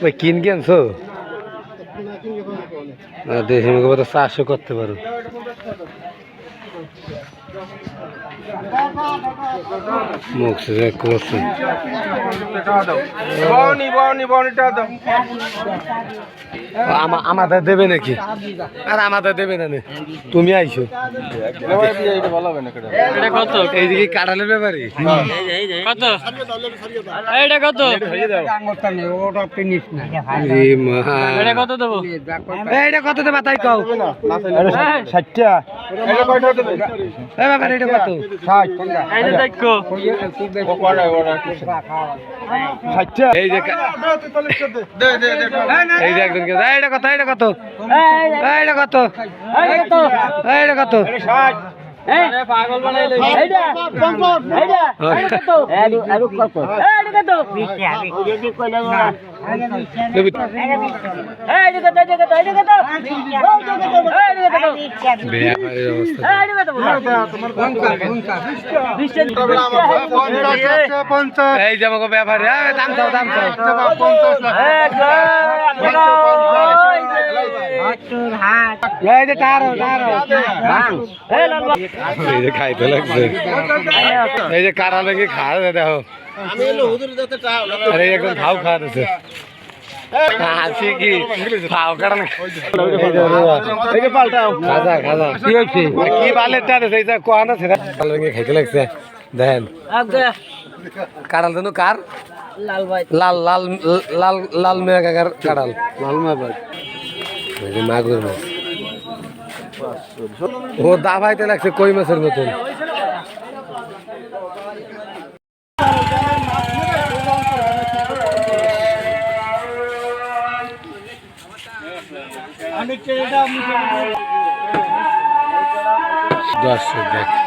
ভাই কিন কেনছো? দেশি মুখে চাষও করতে পারো। মুখ সে করছে বনি বনি বনিটা দাও। আমা- আমাদের দেবে নাকি? আর আমাদের দেবে না নে। তুমি আইছো। এটা এটা কত? এইদিকে কাটালের ব্যাপারে। কত? এটা কত? এটা কত দেবো? এইটা কত দেবা তাই কও? ষাটটা এই যে দেখো এই যে কা- দে দে দে এই যে একজনকে এটা কত এটা এটা এটা পাগল বানাইলে আরও আরও এই যে আমাকে ব্যাপারে এই, দাম চাও দাম চাও এই যে খাইতে লাগছে। এই যে কারা লেগে খাওয়া দেখো। আরে একদম খাও খাওয়া কি? খাও কারণ এই যে পাল্টাও খাজা খাজা কি হচ্ছে কি বালের টানে সেই যা কোয়া না? সেটা লেগে খাইতে লাগছে। দেখেন। কাড়াল জানো কার? লাল লাল লাল লাল লাল মেয়া কাকার কাড়াল। লাল মেয়া মাগুর মাছ। ও দাবাইতে লাগছে কই মাছের মতন? দর্শক দেখ